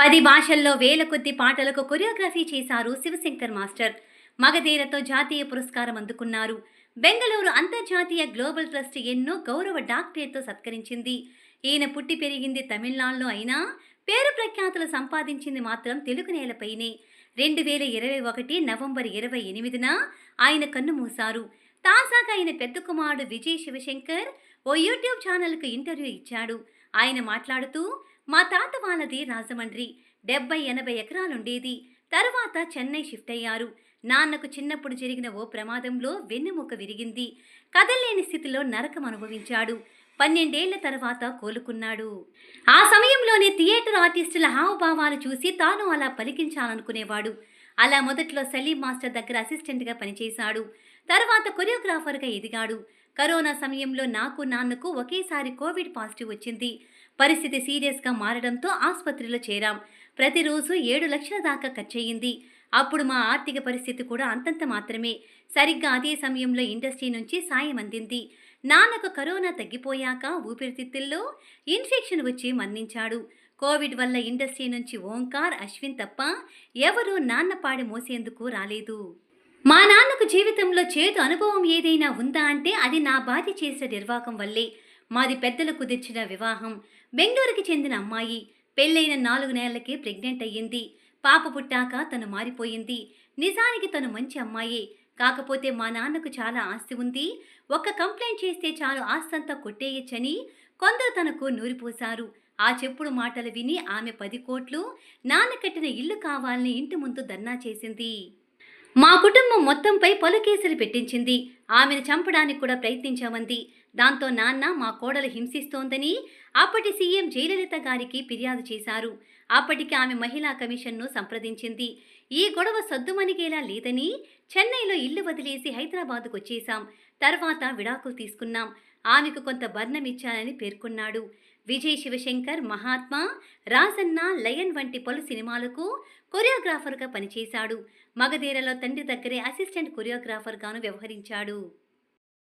పది భాషల్లో వేల కొద్ది పాటలకు కొరియోగ్రఫీ చేశారు శివశంకర్ మాస్టర్. మగధీరతో జాతీయ పురస్కారం అందుకున్నారు. బెంగళూరు అంతర్జాతీయ గ్లోబల్ ట్రస్ట్ ఎన్నో గౌరవ డాక్టరేట్తో సత్కరించింది. ఈయన పుట్టి పెరిగింది తమిళనాడులో అయినా పేరు ప్రఖ్యాతులు సంపాదించింది మాత్రం తెలుగు నేలపైనే. రెండు వేల ఇరవై ఒకటి నవంబర్ ఇరవై ఎనిమిదిన ఆయన కన్నుమూశారు తాజాగా ఆయన పెద్ద కుమారుడు విజయ్ శివశంకర్ ఓ యూట్యూబ్ ఛానల్కు ఇంటర్వ్యూ ఇచ్చాడు. ఆయన మాట్లాడుతూ మా తాత వాళ్ళది రాజమండ్రి. డెబ్బై ఎనభై ఎకరాలుండేది. తర్వాత చెన్నై షిఫ్ట్ అయ్యారు. నాన్నకు చిన్నప్పుడు జరిగిన ఓ ప్రమాదంలో వెన్నెముక విరిగింది. కదల్లేని స్థితిలో నరకం అనుభవించాడు. పన్నెండేళ్ళ తర్వాత కోలుకున్నాడు. ఆ సమయంలోనే థియేటర్ ఆర్టిస్టుల హావభావాలు చూసి తాను అలా పలికించాలనుకునేవాడు. అలా మొదట్లో సలీం మాస్టర్ దగ్గర అసిస్టెంట్గా పనిచేశాడు. తర్వాత కొరియోగ్రాఫర్గా ఎదిగాడు. కరోనా సమయంలో నాకు నాన్నకు ఒకేసారి కోవిడ్ పాజిటివ్ వచ్చింది. పరిస్థితి సీరియస్గా మారడంతో ఆసుపత్రిలో చేరాం. ప్రతిరోజు ఏడు లక్షల దాకా ఖర్చయింది అప్పుడు మా ఆర్థిక పరిస్థితి కూడా అంతంత మాత్రమే. సరిగ్గా అదే సమయంలో ఇండస్ట్రీ నుంచి సాయం అందింది. నాన్నకు కరోనా తగ్గిపోయాక ఊపిరితిత్తుల్లో ఇన్ఫెక్షన్ వచ్చి మరణించాడు. కోవిడ్ వల్ల ఇండస్ట్రీ నుంచి ఓంకార్ అశ్విన్ తప్ప ఎవరూ నాన్న పాడి మోసేందుకు రాలేదు. మా నాన్నకు జీవితంలో చేదు అనుభవం ఏదైనా ఉందా అంటే అది నా భార్య చేసిన నిర్వాహకం వల్లే. మాది పెద్దలు కుదిర్చిన వివాహం. బెంగళూరుకి చెందిన అమ్మాయి. పెళ్ళైన నాలుగు నెలలకే ప్రెగ్నెంట్ అయ్యింది. పాప పుట్టాక తను మారిపోయింది. నిజానికి తను మంచి అమ్మాయే. కాకపోతే మా నాన్నకు చాలా ఆస్తి ఉంది. ఒక్క కంప్లైంట్ చేస్తే చాలు ఆస్తంతా కొట్టేయచ్చని కొందరు తనకు నూరిపోశారు ఆ చెప్పుడు మాటలు విని ఆమె పది కోట్లు నాన్న కట్టిన ఇల్లు కావాలని ఇంటి ముందు ధర్నా చేసింది. మా కుటుంబం మొత్తంపై పలు కేసులు పెట్టించింది. ఆమెను చంపడానికి కూడా ప్రయత్నించామంది. దాంతో నాన్న మా కోడలు హింసిస్తోందని అప్పటి సీఎం జయలలిత గారికి ఫిర్యాదు చేశారు. అప్పటికి ఆమె మహిళా కమిషన్ను సంప్రదించింది. ఈ గొడవ సద్దుమణిగేలా లేదని చెన్నైలో ఇల్లు వదిలేసి హైదరాబాద్కు వచ్చేశాం. తర్వాత విడాకులు తీసుకున్నాం. ఆమెకు కొంత బర్ణం ఇచ్చానని పేర్కొన్నాడు. విజయ్ శివశంకర్ మహాత్మా రాజన్న లయన్ వంటి పలు సినిమాలకు కొరియోగ్రాఫర్గా పనిచేశాడు. మగధీరలో తండ్రి దగ్గరే అసిస్టెంట్ కొరియోగ్రాఫర్గాను వ్యవహరించాడు. 두